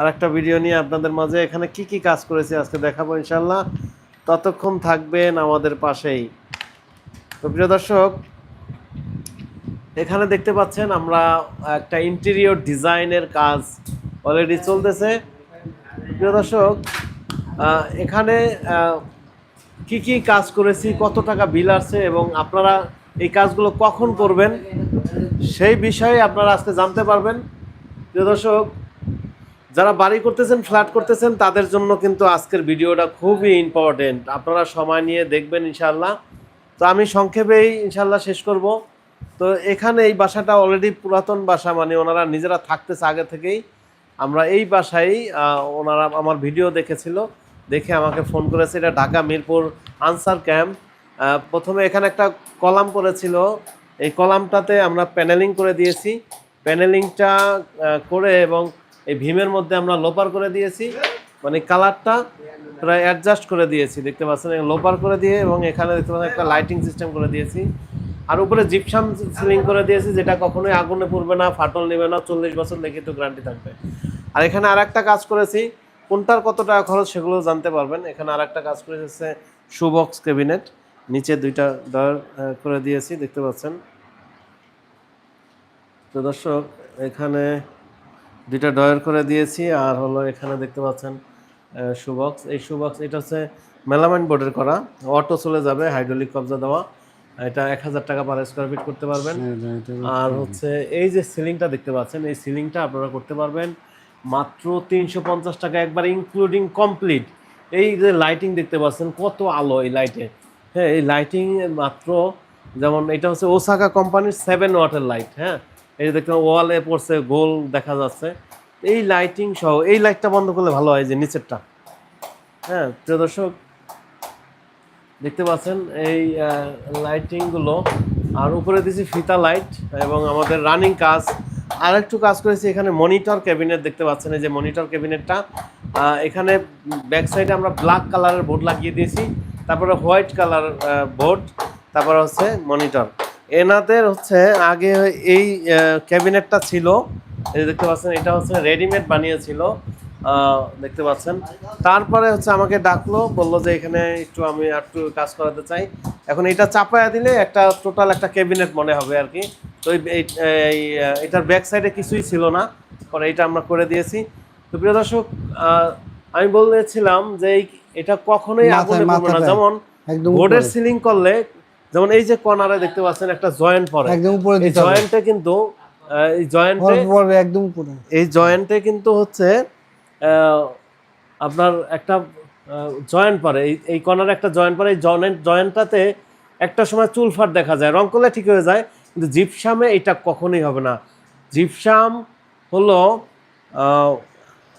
আর একটা ভিডিও নিয়ে আপনাদের মাঝে এখানে কি কি কাজ করেছি আজকে দেখাবো ইনশাল্লাহ ততক্ষণ থাকবেন আমাদের পাশেই। তো প্রিয় দর্শক, এখানে দেখতে পাচ্ছেন আমরা একটা ইন্টেরিয়র ডিজাইনের কাজ অলরেডি চলতেছে। প্রিয় দর্শক এখানে কি কি কাজ করেছি, কত টাকা বিল আসছে এবং আপনারা এই কাজগুলো কখন করবেন সেই বিষয়ে আপনারা আজকে জানতে পারবেন। প্রিয় দর্শক যারা বাড়ি করতেছেন ফ্ল্যাট করতেছেন, তাদের জন্য কিন্তু আজকের ভিডিওটা খুবই ইম্পর্টেন্ট আপনারা সময় নিয়ে দেখবেন ইনশাল্লাহ তো আমি সংক্ষেপেই ইনশাল্লাহ শেষ করব। তো এখানে এই বাসাটা অলরেডি পুরাতন বাসা মানে ওনারা নিজেরা থাকতেছে আগে থেকেই। আমরা এই বাসায় ওনারা আমার ভিডিও দেখেছিল। দেখে আমাকে ফোন করেছে, এটা ঢাকা মিরপুর আনসার ক্যাম্প। প্রথমে এখানে একটা কলাম করেছিল এই কলামটাতে আমরা প্যানেলিং করে দিয়েছি। প্যানেলিংটা করে এবং এই ভীমের মধ্যে আমরা লোপার করে দিয়েছি। মানে কালারটা প্রায় অ্যাডজাস্ট করে দিয়েছি, দেখতে পাচ্ছেন? লোপার করে দিয়ে এবং এখানে দেখতে পাচ্ছেন একটা লাইটিং সিস্টেম করে দিয়েছি। আর উপরে জিপসাম সিলিং করে দিয়েছি, যেটা কখনোই আগুনে পড়বে না, ফাটল নেবে না, চল্লিশ বছর লিখিত গ্যারান্টি থাকবে। আর এখানে আর একটা কাজ করেছি, কোনটার কত টাকা খরচ সেগুলো জানতে পারবেন। এখানে আর একটা কাজ করে হচ্ছে শুবক্স ক্যাবিনেট নিচে দুইটা ডয়ার করে দিয়েছি, দেখতে পাচ্ছেন? তো দর্শক, এখানে দুইটা ডয়ার করে দিয়েছি আর হলো এখানে দেখতে পাচ্ছেন শুবক্স এই শুবক্স এটা হচ্ছে মেলামাইন বোর্ডের করা। অটো চলে যাবে হাইড্রোলিক কবজা দেওয়া। এটা এক হাজার টাকা পার স্কোয়ার ফিট করতে পারবেন। আর হচ্ছে এই যে সিলিংটা দেখতে পাচ্ছেন এই সিলিংটা আপনারা করতে পারবেন মাত্র তিনশো পঞ্চাশ টাকা একবার ইনক্লুডিং কমপ্লিট এই যে লাইটিং দেখতে পাচ্ছেন কত আলো এই লাইটে হ্যাঁ এই লাইটিং মাত্র যেমন এটা হচ্ছে ওসাকা কোম্পানির সেভেন ওয়াটের লাইট হ্যাঁ। এই যে দেখতে ওয়ালে পড়ছে, গোল দেখা যাচ্ছে। এই লাইটিং সহ, এই লাইটটা বন্ধ করলে ভালো হয় যে নিচেরটা। হ্যাঁ প্রিয় দর্শক, দেখতে পাচ্ছেন, এই লাইটিংগুলো আর উপরে দিয়েছি ফিতা লাইট এবং আমাদের রানিং কাজ। আর একটু কাজ করেছি এখানে মনিটর ক্যাবিনেট দেখতে পাচ্ছেন এই যে মনিটর ক্যাবিনেটটা এখানে ব্যাক সাইডে আমরা ব্ল্যাক কালারের বোর্ড লাগিয়ে দিয়েছি। তারপরে হোয়াইট কালার বোর্ড তারপরে হচ্ছে মনিটর এনাদের হচ্ছে আগে এই ক্যাবিনেটটা ছিল। এই দেখতে পাচ্ছেন এটা হচ্ছে রেডিমেড বানিয়েছিল। দেখতে পাচ্ছেন। তারপরে হচ্ছে আমাকে ডাকলো বলল যে এখানে একটু আমি আর একটু কাজ করাতে চাই। এখন এটা চাপায়া দিলে একটা টোটাল একটা ক্যাবিনেট মনে হবে আর কি। তো এই এটার ব্যাক সাইডে কিছুই ছিল না। পরে এটা আমরা করে দিয়েছি। তো প্রিয় দর্শক আমি বলেছিলাম যে এটা কখনোই আগুনে পড়বে না। যেমন বোর্ডের সিলিং করলে যেমন এই যে কর্নারে দেখতে পাচ্ছেন একটা জয়েন্ট পরে। একদম উপরে এই জয়েন্টে কিন্তু এই জয়েন্টে পড়বে একদম উপরে। এই জয়েন্টে কিন্তু হচ্ছে আপনার একটা জয়েন্ট পরে। এই এই কর্নারে একটা জয়েন্ট পরে। এই জয়েন্ট জয়েন্টটাতে একটা সময় চুল ফাট দেখা যায়। রং করলে ঠিক হয়ে যায় কিন্তু জিপসামে এটা কখনোই হবে না। জিপসাম হলো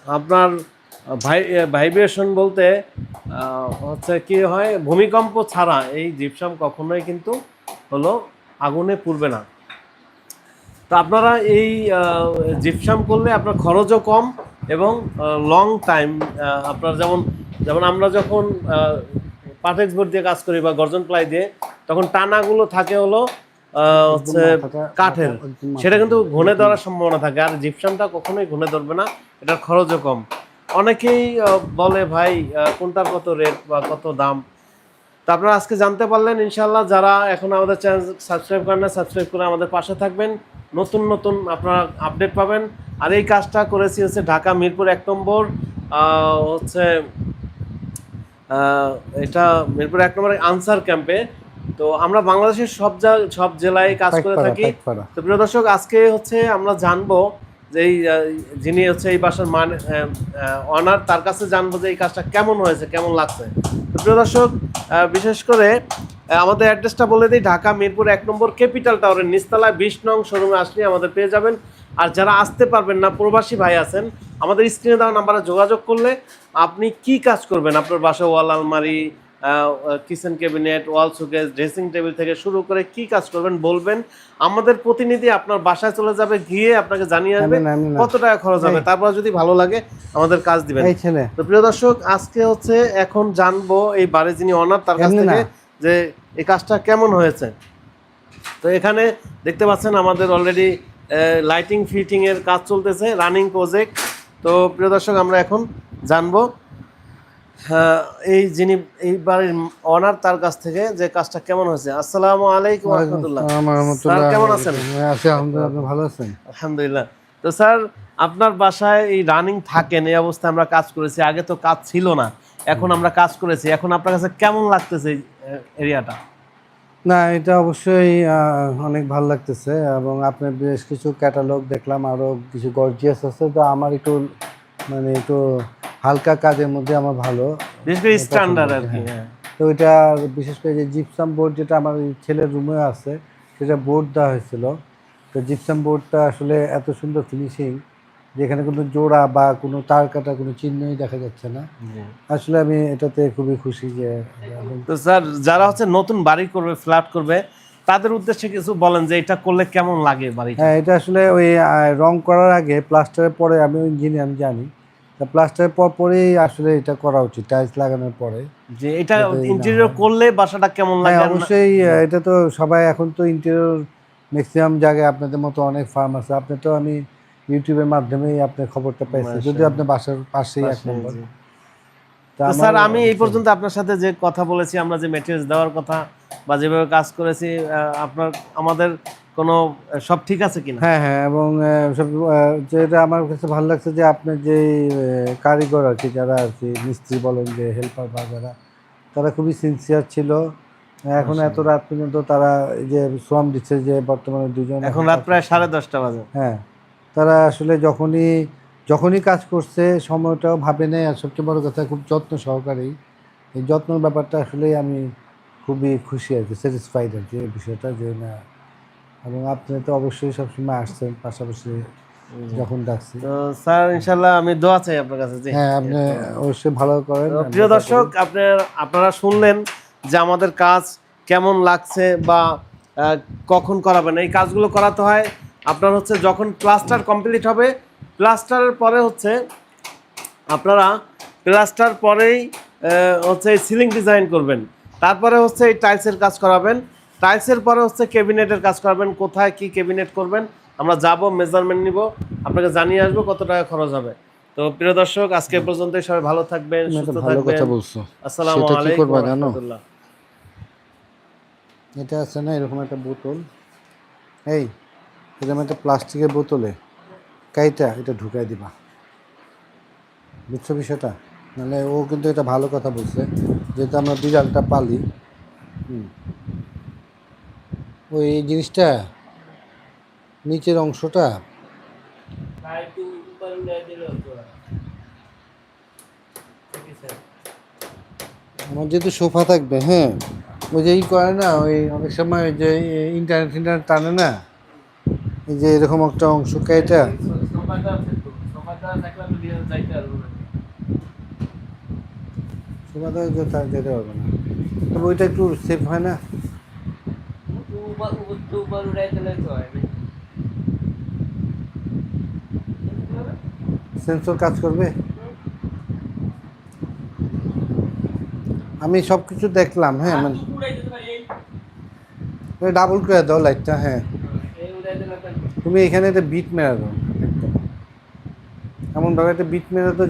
আপনার ভাই ভাইব্রেশন বলতে হচ্ছে কি হয় ভূমিকম্প ছাড়া এই জিপসাম কখনোই কিন্তু হলো আগুনে পুড়বে না। তো আপনারা এই জিপসাম করলে আপনার খরচও কম এবং লং টাইম আপনার যেমন যেমন আমরা যখন পাটেক্স বোর্ড দিয়ে কাজ করি বা গর্জন প্লাই দিয়ে তখন টানাগুলো থাকে হলো আহ, হচ্ছে কাঠের। সেটা কিন্তু ঘুনে ধরার সম্ভাবনা থাকে আর জিপসামটা কখনোই ঘুনে ধরবে না এটার খরচও কম। অনেকেই বলে ভাই কোনটার কত রেট বা কত দাম? তো আপনারা আজকে জানতে পারলেন ইনশাল্লাহ যারা এখন আমাদের চ্যানেল সাবস্ক্রাইব করেন না সাবস্ক্রাইব করে আমাদের পাশে থাকবেন। নতুন নতুন আপনারা আপডেট পাবেন। আর এই কাজটা করেছি হচ্ছে ঢাকা মিরপুর এক নম্বর আহ, হচ্ছে এটা মিরপুর এক নম্বর আনসার ক্যাম্পে তো আমরা বাংলাদেশের সব সব জেলায় কাজ করে থাকি। তো প্রিয় দর্শক আজকে হচ্ছে আমরা জানব যে যিনি হচ্ছে এই বাসার মান অনার তার কাছে জানব যে এই কাজটা কেমন হয়েছে, কেমন লাগছে। তো প্রিয় দর্শক বিশেষ করে আমাদের অ্যাড্রেসটা বলে দিই, ঢাকা মিরপুর এক নম্বর ক্যাপিটাল টাওয়ারের নিচতলায় বিশ নং শোরুমে আসলে আমাদের পেয়ে যাবেন। আর যারা আসতে পারবেন না, প্রবাসী ভাই আছেন, আমাদের স্ক্রিনে দেওয়া নাম্বারে যোগাযোগ করলে আপনি কি কাজ করবেন? আপনার বাসা, ওয়াল, আলমারি kitchen cabinet wall showcase dressing table থেকে শুরু করে কি কাজ করবেন বলবেন। আমাদের প্রতিনিধি আপনার বাসায় চলে যাবে গিয়ে আপনাকে জানিয়ে আসবে। কত টাকা খরচ হবে। তারপর যদি ভালো লাগে আমাদের কাজ দিবেন। তো প্রিয় দর্শক আজকে হচ্ছে এখন জানব এই বাড়ির যিনি অনার তার কাছ থেকে যে এই কাজটা কেমন হয়েছে। তো এখানে দেখতে পাচ্ছেন আমাদের অলরেডি লাইটিং ফিটিং এর কাজ চলতেছে রানিং প্রজেক্ট তো প্রিয় দর্শক আমরা এখন জানব হ্যাঁ, এই যিনি এই বাড়ির অনার তার কাছ থেকে যে কাজটা কেমন হয়েছে? আসসালামু আলাইকুম রহমতুল্লাহ। স্যার কেমন আছেন? আছি আলহামদুলিল্লাহ আপনি ভালো আছেন? আলহামদুলিল্লাহ। তো স্যার আপনার বাসায় এই রানিং থাকেন এই অবস্থায় আমরা কাজ করেছি। আগে তো কাজ ছিল না এখন আমরা কাজ করেছি। এখন আপনার কাছে কেমন লাগতেছে এই এরিয়াটা না এটা অবশ্যই অনেক ভালো লাগতেছে এবং আপনার বেশ কিছু ক্যাটালগ দেখলাম আরও কিছু গর্জিয়াস আছে। তো আমার একটু মানে একটু হালকা কাজের মধ্যে আমার ভালো। বিশেষ করে স্ট্যান্ডার্ড আর কি হ্যাঁ। তো এটা বিশেষ করে যে জিপসাম বোর্ড যেটা আমার ছেলের রুমে আছে সেটা বোর্ড দেওয়া হয়েছিল। তো জিপসাম বোর্ডটা আসলে এত সুন্দর ফিনিশিং যেখানে কোনো জোড়া বা কোনো তার কাটা কোনো চিহ্নই দেখা যাচ্ছে না। আসলে আমি এটাতে খুবই খুশি যে তো স্যার যারা হচ্ছে নতুন বাড়ি করবে ফ্ল্যাট করবে তাদের উদ্দেশ্যে কিছু বলেন যে এটা করলে কেমন লাগে বাড়ি হ্যাঁ এটা আসলে ওই রং করার আগে প্লাস্টারের পরে আমি ইঞ্জিনিয়ার আমি জানি। প্লাস্টারের আসলে এটা করা উচিত টাইলস লাগানোর পরে। যে এটা ইন্টেরিয়র করলে বাসাটা কেমন হ্যাঁ লাগে? অবশ্যই এটা তো সবাই এখন তো ইন্টেরিয়র ম্যাক্সিমাম জায়গায় আপনাদের মতো অনেক ফার্ম আছে। আপনি তো আমি ইউটিউবের মাধ্যমেই আপনার খবরটা পাইছি। যদি। আপনার বাসার পাশেই এক নম্বর। স্যার আমি এই পর্যন্ত আপনার সাথে যে কথা বলেছি আমরা যে মেটেরিয়ালস দেওয়ার কথা বা যেভাবে কাজ করেছি আপনার আমাদের কোনো সব ঠিক আছে কিনা? হ্যাঁ হ্যাঁ এবং সব যেটা আমার কাছে ভালো লাগছে যে আপনার যে কারিগর আর কি যারা আর কি মিস্ত্রি বলেন যে হেল্পার বা যারা তারা খুবই সিনসিয়ার ছিল। এখন এত রাত পর্যন্ত তারা এই যে শ্রম দিচ্ছে যে বর্তমানে দুজন এখন রাত প্রায় সাড়ে দশটা বাজে। হ্যাঁ তারা আসলে যখনই যখনই কাজ করছে সময়টাও ভাবে নেয় আর সবচেয়ে বড় কথা খুব যত্ন সহকারেই। এই যত্নের ব্যাপারটা আসলে আমি খুবই খুশি আর কি স্যাটিসফাইড আর কি এই বিষয়টা যে না এবং আপনি তো অবশ্যই সবসময় আসছেন পাশাপাশি যখন ডাকছি। তো স্যার ইনশাল্লাহ আমি দোয়া চাই আপনার কাছে জি। হ্যাঁ আপনি অবশ্যই ভালো করেন। প্রিয় দর্শক আপনার আপনারা শুনলেন যে আমাদের কাজ কেমন লাগছে বা কখন করাবেন এই কাজগুলো করাতে হয় আপনার হচ্ছে যখন প্লাস্টার কমপ্লিট হবে প্লাস্টারের পরে হচ্ছে আপনারা প্লাস্টার পরেই হচ্ছে সিলিং ডিজাইন করবেন। তারপরে হচ্ছে এই টাইলসের কাজ করাবেন। টাইলসের পরে হচ্ছে ক্যাবিনেটের কাজ করাবেন কোথায় কি ক্যাবিনেট করবেন আমরা যাব মেজারমেন্ট নিব আপনাকে জানিয়ে আসব কত টাকা খরচ হবে। তো প্রিয় দর্শক আজকে পর্যন্ত সবাই ভালো থাকবেন সুস্থ থাকবেন। আসসালামু আলাইকুম করবা এটা আছে না এরকম একটা বোতল। এই এরকম একটা প্লাস্টিকের বোতলে কাইটা এটা ঢুকাই দিবা। বুঝছ বিষয়টা? নাহলে ও কিন্তু এটা ভালো কথা বলছে। যেহেতু আমরা বিড়ালটা পালি হুম। ওই জিনিসটা, নিচের অংশটা। আমার যেহেতু সোফা থাকবে হ্যাঁ। ওই যে ই করে না, ওই অনেক সময় যে ইন্টারনেট ইন্টারনেট টানে না, এই যে এরকম একটা অংশ কেটে। সোফাটা যেতে পারবে না। তবে ওইটা একটু সেফ হয় না? সেন্সর কাজ করবে? আমি সব কিছু দেখলাম হ্যাঁ মানে ডাবল করে দাও লাইটটা হ্যাঁ। তুমি এখানে একটা বিট মেরা দাও একদম এমনভাবে একটা বিট মেরা দাও